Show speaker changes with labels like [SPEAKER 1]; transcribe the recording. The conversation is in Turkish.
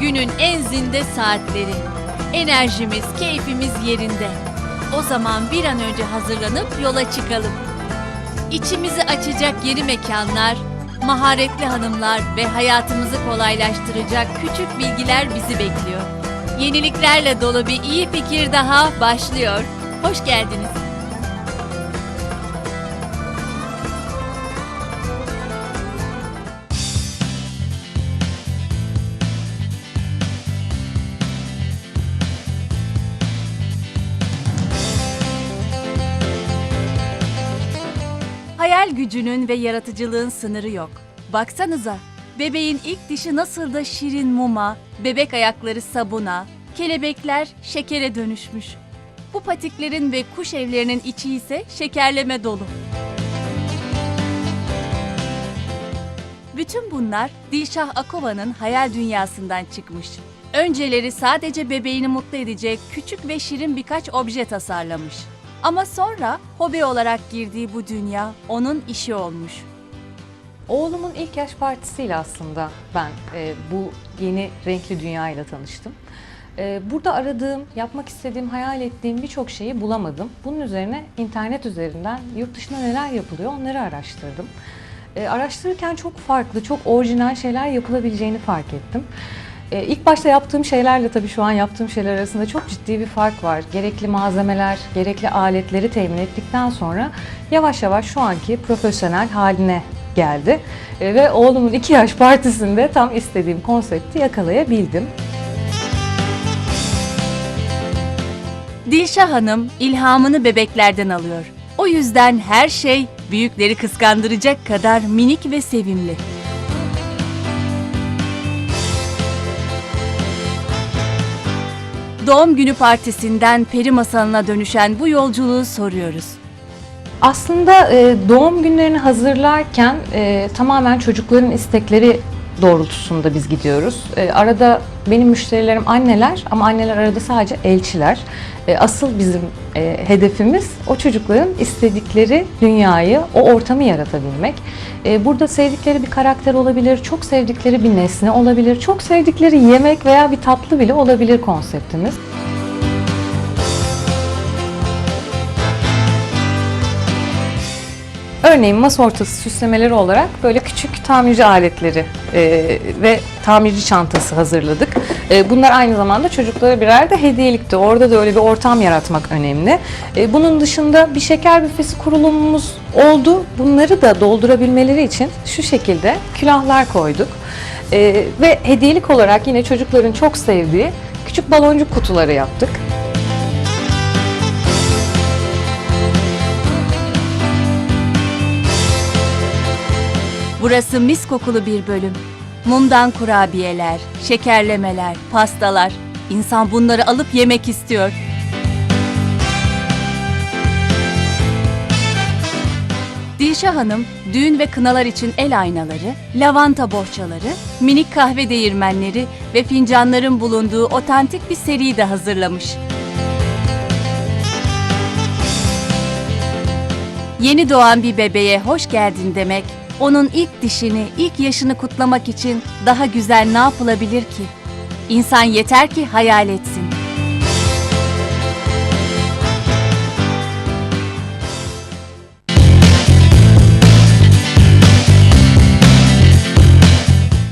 [SPEAKER 1] Günün en zinde saatleri. Enerjimiz, keyfimiz yerinde. O zaman bir an önce hazırlanıp yola çıkalım. İçimizi açacak yeni mekanlar, maharetli hanımlar ve hayatımızı kolaylaştıracak küçük bilgiler bizi bekliyor. Yeniliklerle dolu bir iyi fikir daha başlıyor. Hoş geldiniz. Hayal gücünün ve yaratıcılığın sınırı yok. Baksanıza, bebeğin ilk dişi nasıl da şirin muma, bebek ayakları sabuna, kelebekler şekere dönüşmüş. Bu patiklerin ve kuş evlerinin içi ise şekerleme dolu. Bütün bunlar Dilşah Akova'nın hayal dünyasından çıkmış. Önceleri sadece bebeğini mutlu edecek küçük ve şirin birkaç obje tasarlamış. Ama sonra hobi olarak girdiği bu dünya onun işi olmuş.
[SPEAKER 2] Oğlumun ilk yaş partisiyle aslında ben e, bu yeni renkli dünyayla tanıştım. E, burada aradığım, yapmak istediğim, hayal ettiğim birçok şeyi bulamadım. Bunun üzerine internet üzerinden yurt dışında neler yapılıyor onları araştırdım. E, araştırırken çok farklı, çok orijinal şeyler yapılabileceğini fark ettim. E, ilk başta yaptığım şeylerle tabii şu an yaptığım şeyler arasında çok ciddi bir fark var. Gerekli malzemeler, gerekli aletleri temin ettikten sonra yavaş yavaş şu anki profesyonel haline geldi. E, ve oğlumun iki yaş partisinde tam istediğim konsepti yakalayabildim.
[SPEAKER 1] Dilşah Hanım ilhamını bebeklerden alıyor. O yüzden her şey büyükleri kıskandıracak kadar minik ve sevimli. Doğum günü partisinden peri masalına dönüşen bu yolculuğu soruyoruz.
[SPEAKER 2] Aslında e, doğum günlerini hazırlarken e, tamamen çocukların istekleri doğrultusunda biz gidiyoruz. E, arada benim müşterilerim anneler ama anneler arada sadece elçiler. E, asıl bizim e, hedefimiz o çocukların istedikleri dünyayı, o ortamı yaratabilmek. E, burada sevdikleri bir karakter olabilir, çok sevdikleri bir nesne olabilir, çok sevdikleri yemek veya bir tatlı bile olabilir konseptimiz. Örneğin masa ortası süslemeleri olarak böyle küçük tamirci aletleri e, ve tamirci çantası hazırladık. E, bunlar aynı zamanda çocuklara birer de hediyelikti. Orada da öyle bir ortam yaratmak önemli. E, bunun dışında bir şeker büfesi kurulumumuz oldu. Bunları da doldurabilmeleri için şu şekilde külahlar koyduk. E, ve hediyelik olarak yine çocukların çok sevdiği küçük baloncuk kutuları yaptık.
[SPEAKER 1] Burası mis kokulu bir bölüm. Mumdan kurabiyeler, şekerlemeler, pastalar. İnsan bunları alıp yemek istiyor. Dilşah Hanım, düğün ve kınalar için el aynaları, lavanta bohçaları, minik kahve değirmenleri ve fincanların bulunduğu otantik bir seri de hazırlamış. Yeni doğan bir bebeğe hoş geldin demek, onun ilk dişini, ilk yaşını kutlamak için daha güzel ne yapılabilir ki? İnsan yeter ki hayal etsin.